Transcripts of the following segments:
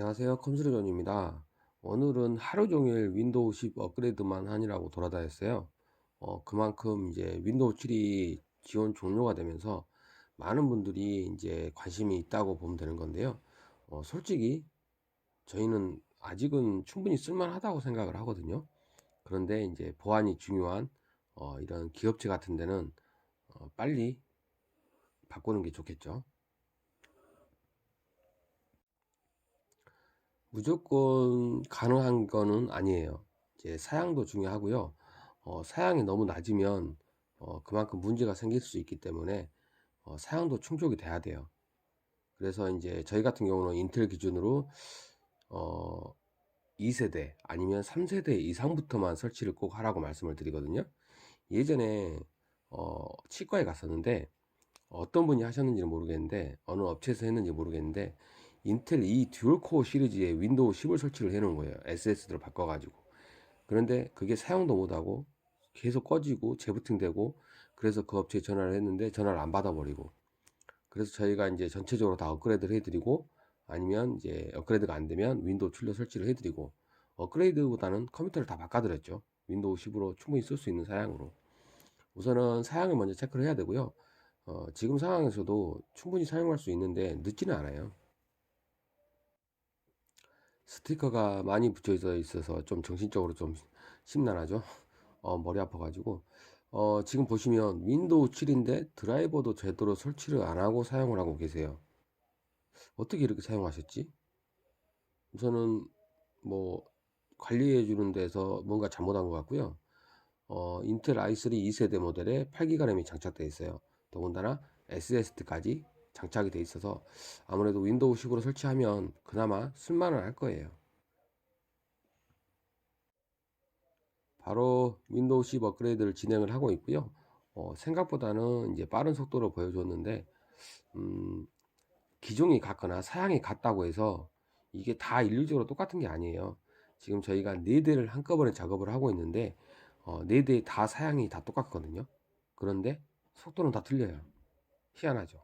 안녕하세요. 컴스르존입니다. 오늘은 하루 종일 윈도우 10 업그레이드만 하느라고 돌아다녔어요. 어, 그만큼 이제 윈도우 7이 지원 종료가 되면서 많은 분들이 이제 관심이 있다고 보면 되는 건데요. 어, 솔직히 저희는 아직은 충분히 쓸만하다고 생각을 하거든요. 그런데 이제 보안이 중요한 어, 이런 기업체 같은 데는 어, 빨리 바꾸는 게 좋겠죠. 무조건 가능한 거는 아니에요. 이제 사양도 중요하고요. 어, 사양이 너무 낮으면 어, 그만큼 문제가 생길 수 있기 때문에 어, 사양도 충족이 돼야 돼요. 그래서 이제 저희 같은 경우는 인텔 기준으로 어, 2세대 아니면 3세대 이상부터만 설치를 꼭 하라고 말씀을 드리거든요. 예전에 어, 치과에 갔었는데 어떤 분이 하셨는지는 모르겠는데 어느 업체에서 했는지 모르겠는데 인텔 이 듀얼 코어 시리즈에 윈도우 10을 설치를 해 놓은 거예요. SSD로 바꿔 가지고. 그런데 그게 사용도 못 하고 계속 꺼지고 재부팅되고 그래서 그 업체에 전화를 했는데 전화를 안 받아 버리고 그래서 저희가 이제 전체적으로 다 업그레이드를 해 드리고 아니면 이제 업그레이드가 안 되면 윈도우 7로 설치를 해 드리고 업그레이드보다는 컴퓨터를 다 바꿔 드렸죠. 윈도우 10으로 충분히 쓸 수 있는 사양으로. 우선은 사양을 먼저 체크를 해야 되고요. 어, 지금 상황에서도 충분히 사용할 수 있는데 늦지는 않아요. 스티커가 많이 붙여져 있어서 좀 정신적으로 좀 심란하죠. 어, 머리 아파가지고. 어, 지금 보시면 윈도우 7인데 드라이버도 제대로 설치를 안 하고 사용을 하고 계세요. 어떻게 이렇게 사용하셨지? 우선은 뭐 관리해 주는 데서 뭔가 잘못한 것 같고요. 어, 인텔 i3 2세대 모델에 8기가 램이 장착되어 있어요. 더군다나 SSD까지 장착이 돼 있어서 아무래도 윈도우 10으로 설치하면 그나마 쓸만은 할 거예요. 바로 윈도우 10 업그레이드를 진행을 하고 있고요. 어, 생각보다는 이제 빠른 속도로 보여줬는데 음, 기종이 같거나 사양이 같다고 해서 이게 다 일률적으로 똑같은 게 아니에요. 지금 저희가 네 대를 한꺼번에 작업을 하고 있는데 어, 네 대 다 사양이 다 똑같거든요. 그런데 속도는 다 틀려요. 희한하죠.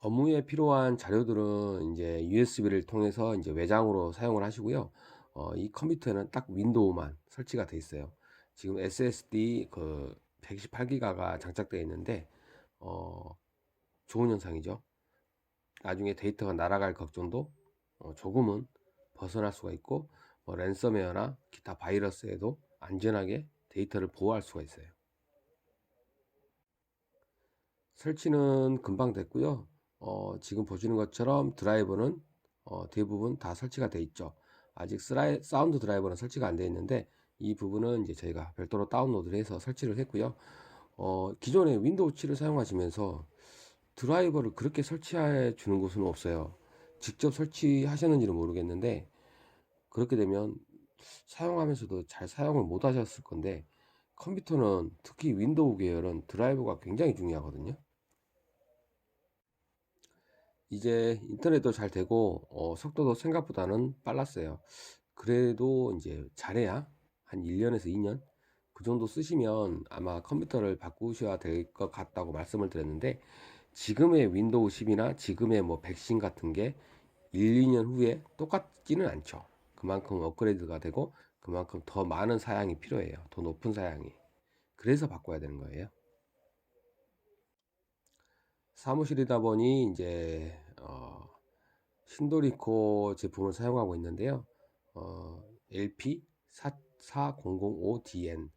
업무에 필요한 자료들은 이제 USB를 통해서 이제 외장으로 사용을 하시고요. 어, 이 컴퓨터에는 딱 윈도우만 설치가 돼 있어요. 지금 SSD 그 128기가가 장착되어 있는데 어, 좋은 현상이죠. 나중에 데이터가 날아갈 걱정도 어, 조금은 벗어날 수가 있고 뭐 랜섬웨어나 기타 바이러스에도 안전하게 데이터를 보호할 수가 있어요. 설치는 금방 됐고요. 어, 지금 보시는 것처럼 드라이버는 어, 대부분 다 설치가 돼 있죠. 아직 스라이, 사운드 드라이버는 설치가 안 돼 있는데 이 부분은 이제 저희가 별도로 다운로드를 해서 설치를 했고요. 어, 기존에 윈도우 7을 사용하시면서 드라이버를 그렇게 설치해 주는 곳은 없어요. 직접 설치하셨는지는 모르겠는데 그렇게 되면 사용하면서도 잘 사용을 못 하셨을 건데 컴퓨터는 특히 윈도우 계열은 드라이버가 굉장히 중요하거든요. 이제 인터넷도 잘 되고 어, 속도도 생각보다는 빨랐어요. 그래도 이제 잘해야 한 1년에서 2년 그 정도 쓰시면 아마 컴퓨터를 바꾸셔야 될 것 같다고 말씀을 드렸는데 지금의 윈도우 10이나 지금의 뭐 백신 같은 게 1, 2년 후에 똑같지는 않죠. 그만큼 업그레이드가 되고 그만큼 더 많은 사양이 필요해요. 더 높은 사양이. 그래서 바꿔야 되는 거예요. 사무실이다 보니 이제 어, 신도리코 제품을 사용하고 있는데요. 어, LP 44005DN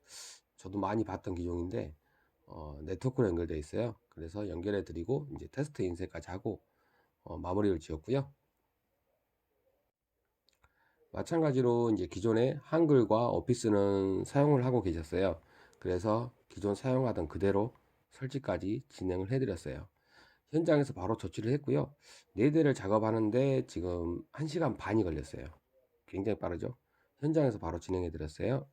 저도 많이 봤던 기종인데 어, 네트워크로 연결되어 있어요. 그래서 연결해 드리고 이제 테스트 인쇄까지 하고 어, 마무리를 지었고요. 마찬가지로 이제 기존에 한글과 오피스는 사용을 하고 계셨어요. 그래서 기존 사용하던 그대로 설치까지 진행을 해드렸어요. 현장에서 바로 조치를 했고요. 네 대를 작업하는데 지금 1시간 반이 걸렸어요. 굉장히 빠르죠. 현장에서 바로 진행해 드렸어요.